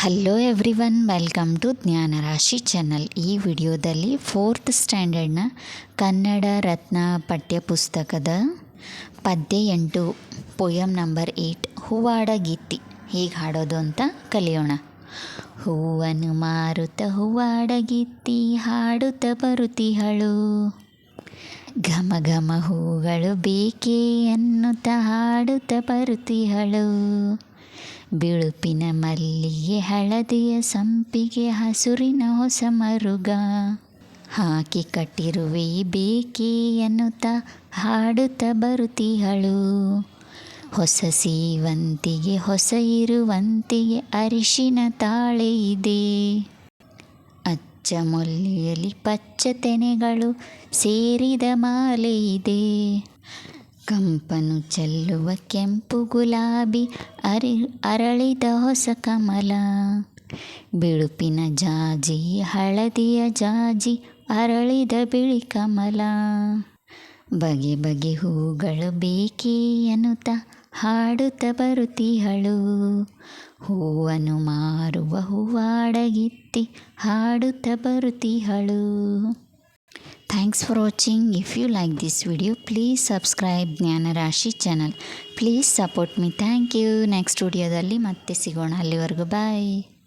Hello everyone welcome to Jnanarashi channel ಈ ವಿಡಿಯೋದಲ್ಲಿ fourth ಸ್ಟ್ಯಾಂಡರ್ಡ್ನ ಕನ್ನಡ ರತ್ನ ಪಠ್ಯಪುಸ್ತಕದ ಪದ್ಯ ಎಂಟು ಪೊಯಮ್ ನಂಬರ್ ಏಯ್ಟ್ ಹೂವಾಡ ಗೀತಿ. ಹೀಗೆ ಹಾಡೋದು ಅಂತ ಕಲಿಯೋಣ. ಹೂವನ್ನು ಮಾರುತ ಹೂವಾಡ ಗೀತಿ, ಹಾಡುತ್ತ ಬರುತಿಹಳು. ಘಮ ಘಮ ಹೂಗಳು ಬೇಕೇ ಅನ್ನುತ್ತ ಹಾಡುತ್ತ ಬರುತಿಹಳು. ಬಿಳುಪಿನ ಮಲ್ಲಿಗೆ ಹಳದಿಯ ಸಂಪಿಗೆ ಹಸುರಿನ ಹೊಸ ಮರುಗ. ಹಾಕಿ ಕಟ್ಟಿರುವೆ ಬೇಕೇ ಎನ್ನುತ್ತ ಹಾಡುತ್ತ ಬರುತಿಹಳು ಹೊಸ ಸೀವಂತಿಗೆ, ಹೊಸ ಇರುವಂತಿಗೆ ಅರಿಶಿನ ತಾಳೆ ಇದೆ. ಅಚ್ಚ ಮೊಲ್ಲಿಯಲ್ಲಿ ಪಚ್ಚ ತೆನೆಗಳು ಸೇರಿದ ಮಾಲೆ ಇದೆ. ಕಂಪನು ಚೆಲ್ಲುವ ಕೆಂಪು ಗುಲಾಬಿ ಅರಿ ಅರಳಿದ ಹೊಸ ಕಮಲ. ಬಿಳುಪಿನ ಜಾಜಿ, ಹಳದಿಯ ಜಾಜಿ ಅರಳಿದ ಬಿಳಿ ಕಮಲ. ಬಗೆ ಬಗೆ ಹೂಗಳು ಬೇಕೇ ಅನ್ನುತ್ತ ಹಾಡುತ್ತ ಬರುತಿಹಳು ಹೂವನ್ನು ಮಾರುವ ಹೂವಾಡಗಿತ್ತಿ ಹಾಡುತ್ತ ಬರುತಿಹಳು thanks for watching if you like this video please subscribe Jnanarashi channel please support me thank you next ವಿಡಿಯೋದಲ್ಲಿ ಮತ್ತೆ ಸಿಗೋಣ. ಅಲ್ಲಿವರೆಗೂ ಬಾಯ್